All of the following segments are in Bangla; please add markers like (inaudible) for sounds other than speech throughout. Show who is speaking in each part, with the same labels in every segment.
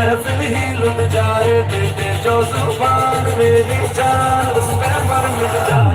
Speaker 1: महफिल ही लुट जाए देते जो ज़ुबान मेरी जान उस पर मिट जाए।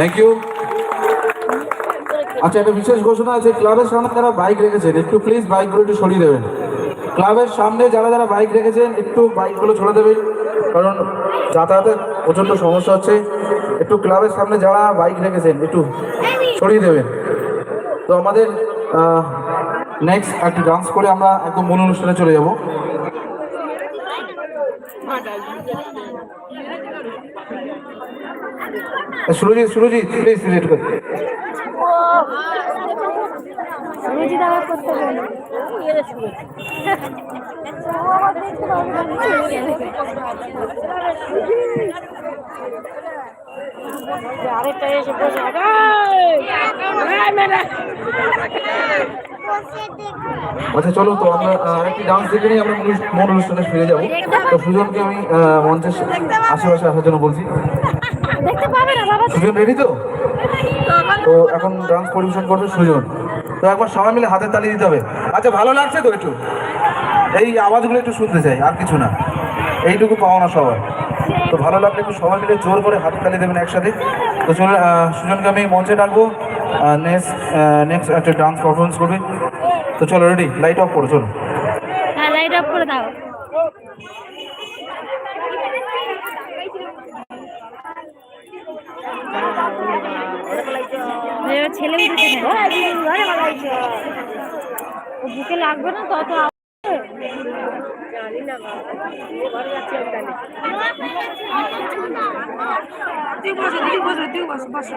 Speaker 2: থ্যাংক ইউ আচ্ছা একটা বিশেষ ঘোষণা আছে, ক্লাবের সামনে যারা বাইক রেখেছেন, একটু প্লিজ বাইকগুলো একটু সরিয়ে দেবেন। ক্লাবের সামনে যারা যারা বাইক রেখেছেন, একটু বাইকগুলো ছড়ে দেবেন, কারণ যাতায়াতের প্রচণ্ড সমস্যা হচ্ছে। একটু ক্লাবের সামনে যারা বাইক রেখেছেন, একটু সরিয়ে দেবেন। তো আমাদের নেক্সট একটু ডান্স করে আমরা একদম মূল অনুষ্ঠানে চলে যাব। সুরজিৎ সুরজিৎ প্লিজ সিলেক্ট কর
Speaker 3: করতে আরেকটা এসে বসে!
Speaker 2: আচ্ছা চলো তো আমরা আহ, একটি ডান্স দেখে নিয়ে আমরা মূল অনুষ্ঠানে ফিরে যাব। তো সুজনকে আমি মঞ্চের আশেপাশে আসার জন্য বলছি।
Speaker 3: দেখতে পাবে না বাবা
Speaker 2: সুজন রেডি তো? তো এখন ডান্স পরিবেশন করবে সুজন। তো একবার সবাই মিলে হাতের তালি দিতে হবে। আচ্ছা ভালো লাগছে তো একটু? এই আওয়াজগুলো একটু শুনতে চাই আর কিছু না। এইটুকু পাও না সবাই তো ভালো লাগলে একটু সবাই মিলে জোর করে হাতের তালি দেবেন একসাথে। তো চলে আহ, সুজনকে আমি মঞ্চে ডাকবো। নেক্সট নেক্সট একটা ডান্স পারফরমেন্স করবে। তো চলো রেডি লাইট অফ করো চলো।
Speaker 3: হ্যাঁ লাইট অফ করে দাও। ছেলে উঠেছে বুকে লাগবে না তত জানি না ঘরে তুই বসো তুই বসো বসো বসো।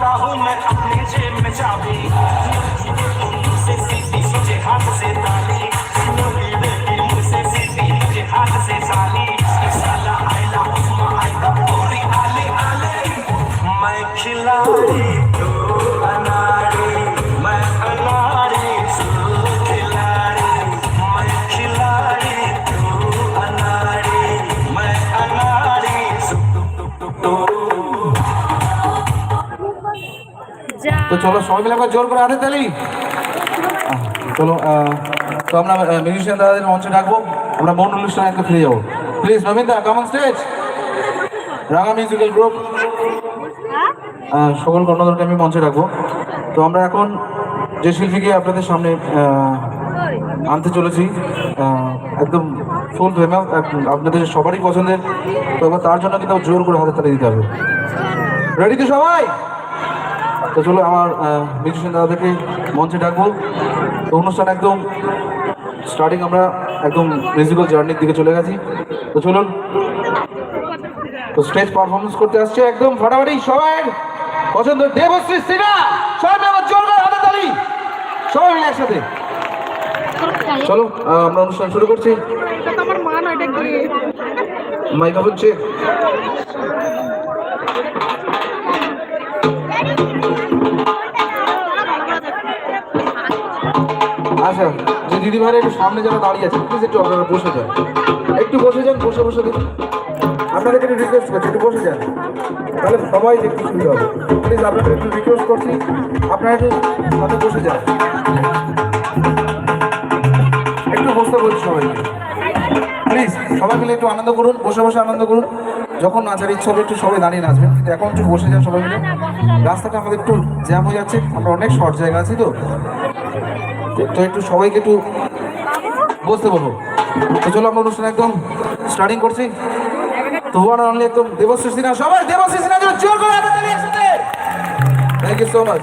Speaker 4: रखता हूँ मैं अपनी जेब में चाबी।
Speaker 2: তো চলো সবাই মিলে একবার জোর করে হাতে তালি। চলো তো আমরা মিউজিশিয়ান দাদাদের মঞ্চে ডাকবো। আমরা মন অনুষ্ঠানে একটু ফিরে যাব। Please Namita common stage Ranga musical group সকল কর্ণধারকে আমি মঞ্চে ডাকবো। তো আমরা এখন যে শিল্পীকে আপনাদের সামনে আনতে চলেছি একদম ফুল ফেমাস আপনাদের সবারই পছন্দের। তো এবার তার জন্য কিন্তু জোর করে হাতে তালি দিতে হবে। রেডি তো সবাই? তো চলো আমার মিউজিশিয়ান দাদাদেরকে মঞ্চে ডাকবো। তো অনুষ্ঠান একদম স্টার্টিং আমরা একদম মিউজিক্যাল জার্নির দিকে চলে গেছি। তো চলুন। তো স্টেজ পারফরমেন্স করতে আসছে একদম ফাটাফাটি, সবাই পছন্দ দেবশ্রী সিনা সবাই আবার জোর করে হাতে তালি। সবাই মিলে একসাথে। চলো আমরা অনুষ্ঠান শুরু করছি। মাইক্রোফোন চেক আচ্ছা যে দিদি ভাইরা একটু সামনে যারা দাঁড়িয়ে আছে প্লিজ একটু আপনারা বসে যান। একটু বসে যান, বসে বসে দিন আপনাদেরকে একটু রিকোয়েস্ট করছি, একটু বসে যান। তাহলে সবাই দেখতে সুবিধা হবে। প্লিজ আপনাদের একটু রিকোয়েস্ট করছি, আপনারা একটু সাথে বসে যান। একটু বসতে বলছি সবাইকে। প্লিজ সবাই মিলে একটু আনন্দ করুন, বসে বসে আনন্দ করুন। যখন নাচার ইচ্ছা হবে একটু সবাই দাঁড়িয়ে নাচবেন, কিন্তু এখন একটু বসে যান সবাই মিলে, রাস্তাটা আমাদের একটু জ্যাম হয়ে যাচ্ছে, আমরা অনেক শর্ট জায়গা আছি তো। তো একটু সবাইকে একটু বসতে বলব তো চলো আমরা অনুষ্ঠান একদম স্টার্টিং করছি। তো ওয়ান অনলি একদম দেবশ্রী সিনহা, সবাই দেবশ্রী সিনহা জোর করে thank you so much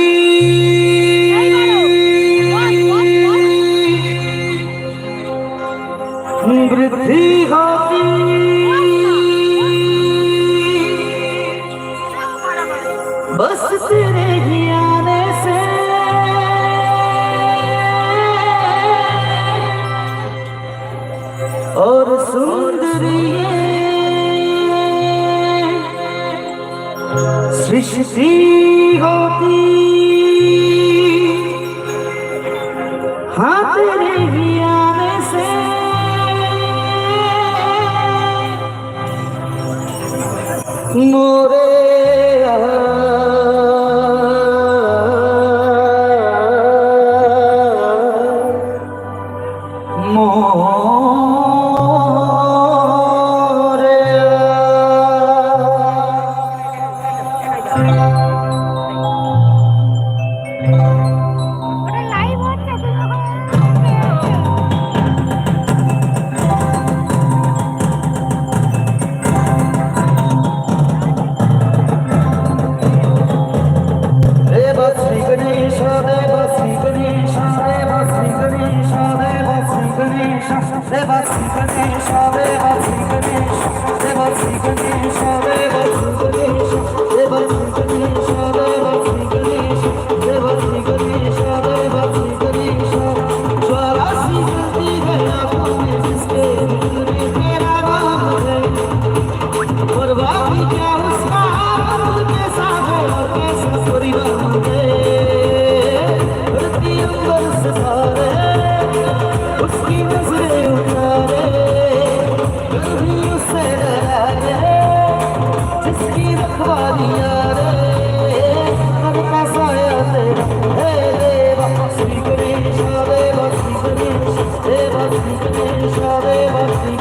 Speaker 5: Shri
Speaker 6: Ganesha, Deva Shri Ganesha, Deva Shri
Speaker 7: Ganesha, Deva Shri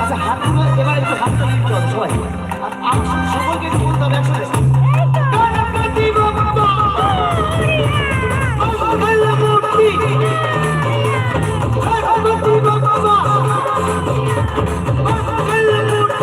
Speaker 7: আচ্ছা
Speaker 8: হাতগুলো এবার একটু হাতটা লিখতে হবে সবাই। আর আমার সকলকে একটু বলতে হবে, একসাথে।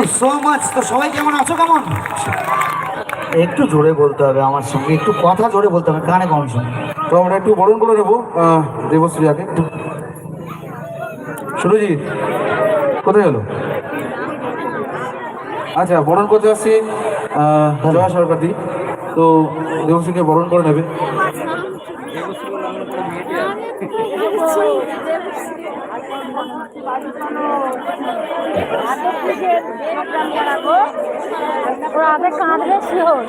Speaker 8: ইউ সো মাচ তো সবাই কেমন আছো কেমন? একটু জোরে বলতে হবে আমার সঙ্গে একটু কথা জোরে বলতে হবে কানে কম শুনে
Speaker 2: তো আমরা একটু বরণ করে নেব আহ, দেবশ্রীয়াকে। একটু সুরজিৎ কোথায় গেল আচ্ছা বরণ করতে আসছি জয়া সরকার দি তো দেবশ্রীকে বরণ করে নেবে।
Speaker 3: ওরা পুলিশের
Speaker 2: সাবধান করাবো। ওরা কাঁদবে শিহর।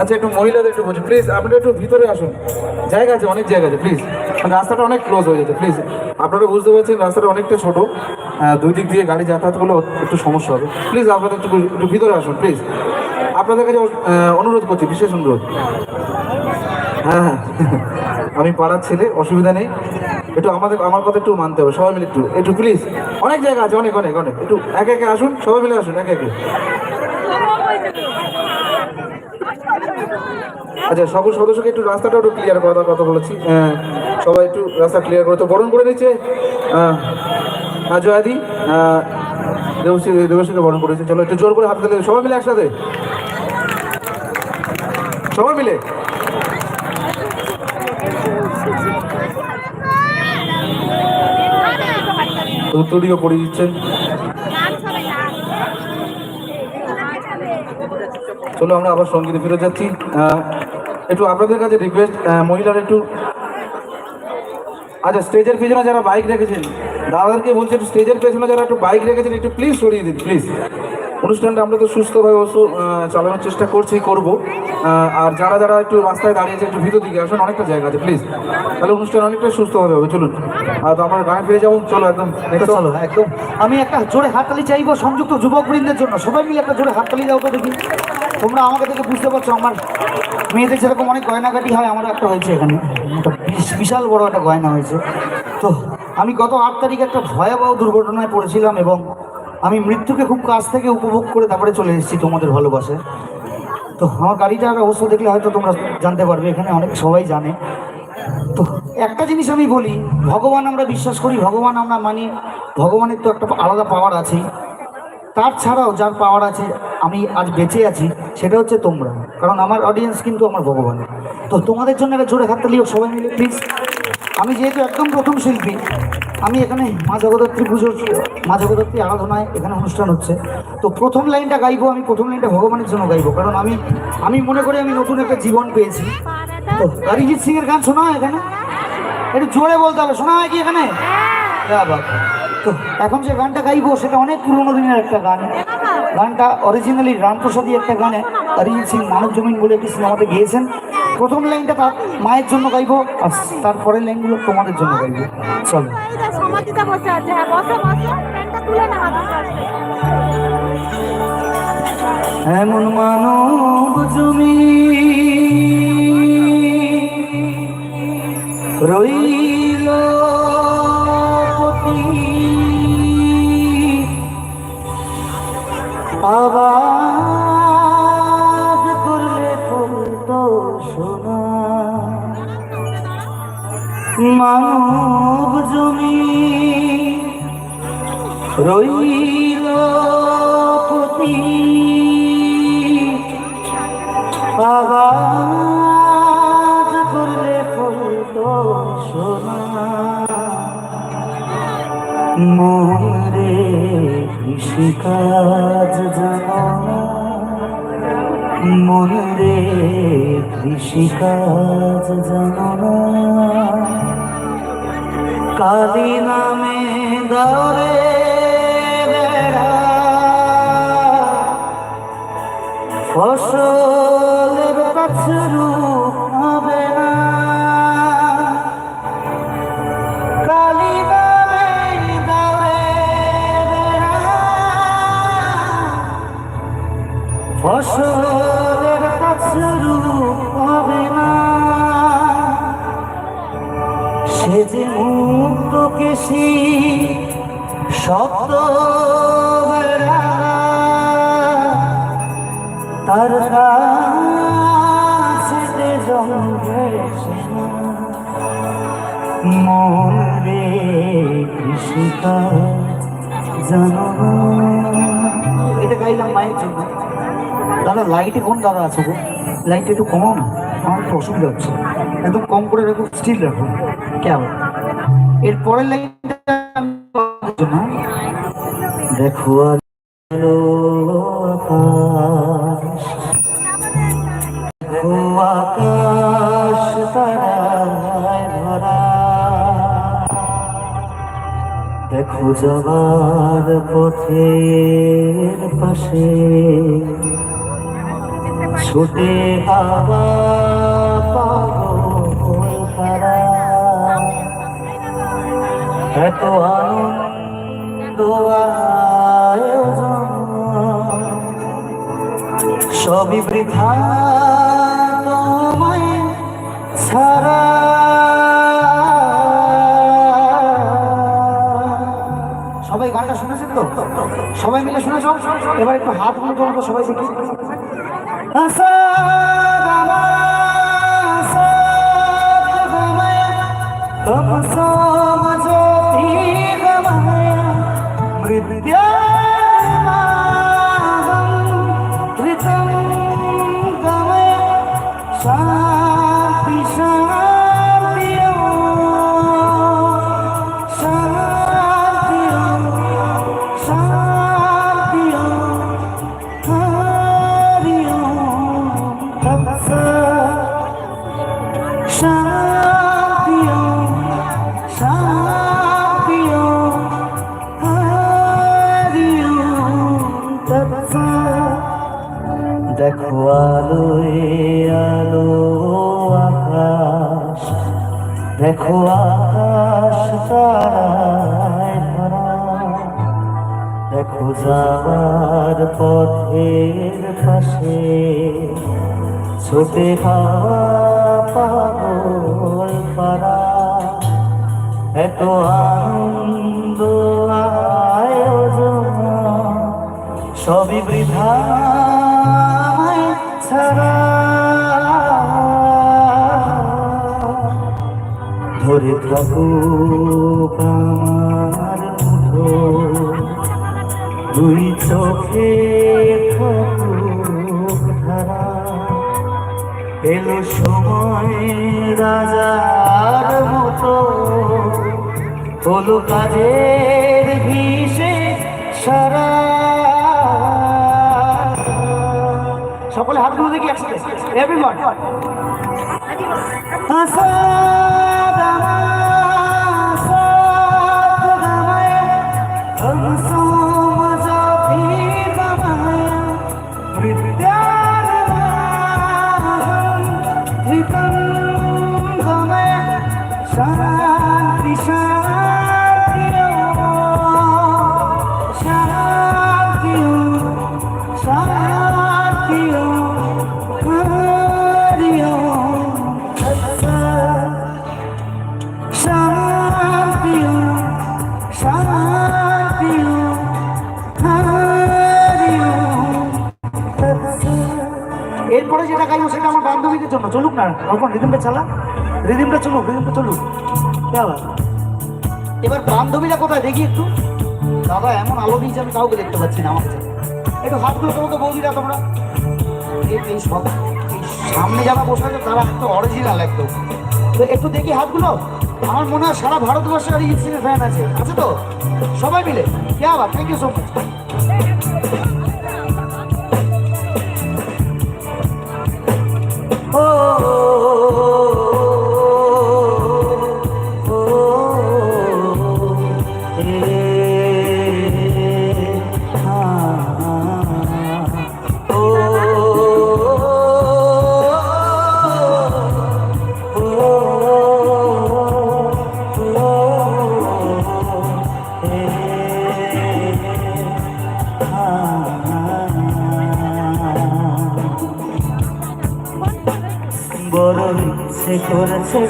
Speaker 2: আচ্ছা একটু মহিলাদের একটু বলছি। প্লিজ আপনারা একটু ভিতরে আসুন। জায়গা আছে, অনেক জায়গা আছে প্লিজ রাস্তাটা অনেক ক্লোজ হয়ে যেতে প্লিজ আপনারা বুঝতে পারছেন রাস্তাটা অনেকটা ছোটো। দুই দিক দিয়ে গাড়ি যাতায়াত করলে একটু সমস্যা হবে। প্লিজ আপনারা একটু একটু ভিতরে আসুন প্লিজ আপনাদের কাছে অনুরোধ করছি, বিশেষ অনুরোধ। হ্যাঁ হ্যাঁ। (laughs) আমি পাড়ার ছেলে, অসুবিধা নেই। একটু আমাদের আমার কথা একটু মানতে হবে, সবাই মিলে একটু একটু প্লিজ অনেক জায়গা আছে, অনেক অনেক অনেক। একটু একে একে আসুন, সবাই মিলে আসুন, একে একে। আচ্ছা সকল সদস্যকে একটু রাস্তাটা একটু ক্লিয়ার করার কথা বলেছি। হ্যাঁ, সবাই একটু রাস্তা ক্লিয়ার করে তো বরণ করে নিচ্ছে। হ্যাঁ জয়াদি। দেবশ্রী দেবশ্রীকে বরণ করেছে। চলো একটু জোর করে হাত দিলে সবাই মিলে একসাথে। সবাই মিলে। উত্তরীয় পড়িয়ে দিচ্ছেন চলো আমরা আবার সঙ্গীতে ফিরে যাচ্ছি। একটু আপনাদের কাছে রিকোয়েস্ট মহিলারা একটু আচ্ছা স্টেজের পেছনে যারা বাইক রেখেছেন দাদাদেরকে বলছি একটু স্টেজের পেছনে যারা একটু বাইক রেখেছেন একটু প্লিজ সরিয়ে দিন প্লিজ অনুষ্ঠানটা আমরা তো সুস্থভাবে অবশ্য চালানোর চেষ্টা করছি করব। আর যারা যারা একটু রাস্তায় দাঁড়িয়েছে একটু ভিতর দিকে আসুন অনেকটা জায়গা আছে প্লিজ তাহলে অনুষ্ঠান অনেকটা সুস্থভাবে হবে চলুন। আর তো আমরা গানে ফিরে যাব চলো একদম
Speaker 8: চলো একদম। আমি একটা জোরে হাততালি চাইব সংযুক্ত যুবক বৃন্দের জন্য। সবাই মিলে একটা জোরে হাততালি দাও তো দেখি। তোমরা আমাকে দেখে বুঝতে পারছ, আমার মেয়েদের যেরকম অনেক গয়নাগাটি হয়, আমারও একটা হয়েছে এখানে। বিশাল বড় একটা গয়না হয়েছে। তো আমি গত আট তারিখে একটা ভয়াবহ দুর্ঘটনায় পড়েছিলাম এবং আমি মৃত্যুকে খুব কাছ থেকে উপভোগ করে তারপরে চলে এসেছি তোমাদের ভালোবাসে। তো আমার গাড়িটার অবস্থা দেখলে হয়তো তোমরা জানতে পারবে, এখানে অনেক সবাই জানে। তো একটা জিনিস আমি বলি, ভগবান আমরা বিশ্বাস করি, ভগবান আমরা মানি। ভগবানের তো একটা আলাদা পাওয়ার আছেই। তার ছাড়াও যার পাওয়ার আছে আমি আজ বেঁচে আছি, সেটা হচ্ছে তোমরা। কারণ আমার অডিয়েন্স কিন্তু আমার ভগবান। তো তোমাদের জন্য একটা জোরে হাততালি সবাই মিলে প্লিজ আমি যেহেতু একদম প্রথম শিল্পী, আমি এখানে মা জগদ্ধাত্রী পুজোর মা জগদ্ধাত্রী আরাধনায় এখানে অনুষ্ঠান হচ্ছে। তো প্রথম লাইনটা গাইবো, আমি প্রথম লাইনটা ভগবানের জন্য গাইবো, কারণ আমি আমি মনে করি আমি নতুন একটা জীবন পেয়েছি। তো অরিজিৎ সিং এর গান শোনা এখানে? একটু জোরে বলতে হবে, শোনা হয় কি এখানে। তো এখন যে গানটা গাইবো, সেটা অনেক পুরোনো দিনের একটা গান। গানটা অরিজিনালি রামপ্রসাদী একটা গানে অরিজিৎ সিং মানব জমিন বলে একটি সিনেমাতে গিয়েছেন। প্রথম লাইনটা তার মায়ের জন্য গাইবো, আর তারপরের লাইনগুলো তোমাদের জন্য গাইবো। চলো।
Speaker 9: এই যে সমাধিতে বসে
Speaker 8: মানব জমি রইল পতি আবাদ করলে ফলতো সোনা। মরে কৃষিকাজ জানা মনে কৃষিকাজ জানা কালী নামে দরে বেড়া। কেশি শব্দ তার কাছে মন রে কৃষিকাজ জানো। এটা গাইলাম মায়ের জন্য। দাদা লাইটে কোন দাদা আছে গো? লাইট একটু কমাও না আমার একটু অসুবিধা হচ্ছে। একদম কম করে রাখো স্টিল রাখো। কেমন? এর পরের লাইনটা। দেখো দেখো ভরা যাবার পথের পাশে ছোটে হাওয়া এত আনন্দ সবই বৃথা ছাড়া। সবাই গানটা শুনেছেন তো? সবাই মিলে শুনেছ? এবার একটু হাত মুখো তোলবো সবাই দেখি। Asagama, Cristiano. পাগল পারা এত আনন্দ আয়োজন সবই বৃথা ছাড়া ধরে থাকুক আমার দুই চোখে থাকুক এলো সময় রাজার মতো। হলো কাজের ভিসে সারা। সকলে হাতগুলো দেখি একসাথে। এভরিওয়ান আসা গামা শান্তি শান্তি শান্তি শান্তি শান্তি শান্তি এরপরে যেটা গাইব সেটা আমার বান্ধবীদের জন্য। চলুক না রকম রিদমটা চালা। রিদিমটা চলুক রিদিমটা চলুক? এবার বান্ধবীরা কোথায়? দেখি একটু। দাদা, এমন আলো দিয়েছে, আমি কাউকে দেখতে পাচ্ছি না আমার একটু হাতগুলো তোমাকে বৌদিরা তোমরা? এই সব সামনে যারা বসে আছে, তারা একটু অরিজিনাল একদম। তো একটু দেখি হাতগুলো। আমার মনে হয় সারা ভারতবর্ষে সিং ফ্যান আছে। আছে তো? সবাই মিলে? কে আবার? থ্যাংক ইউ সো মাচ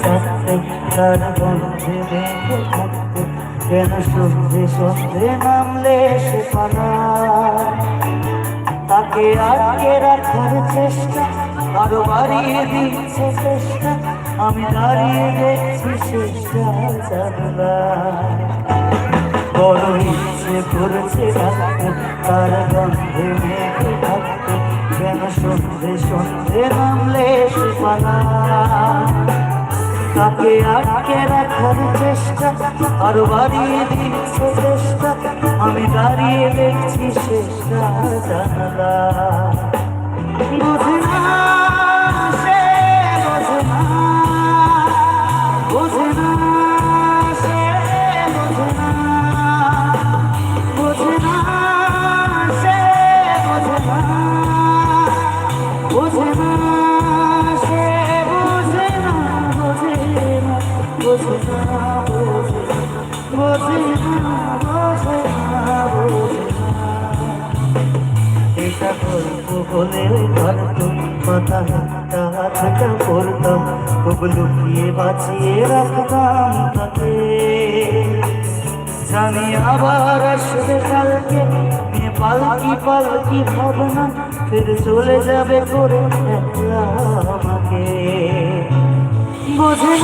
Speaker 8: তার দেখে থাকতে পানা তাকে আটকে রাখার চেষ্টা আরও বাড়িয়ে দিচ্ছে চেষ্টা আমি দাঁড়িয়ে দেখছি বড় ইচ্ছে করেছে থাকতে তার গন্ধে মেঘে থাকতে কেন সন্ধে সন্ধে নামলে সে তাকে আটকে রাখার চেষ্টা আরও বাড়িয়ে দিচ্ছে চেষ্টা আমি দাঁড়িয়ে দেখছি শেষটা জানলা। বুঝে খুব লুকিয়ে বাঁচিয়ে রাখতাম তাকে। জানি আবার আসবে কালকে পালকি পালকি ভাবনা, ফের চলে যাবে করে আমাকে। বোঝে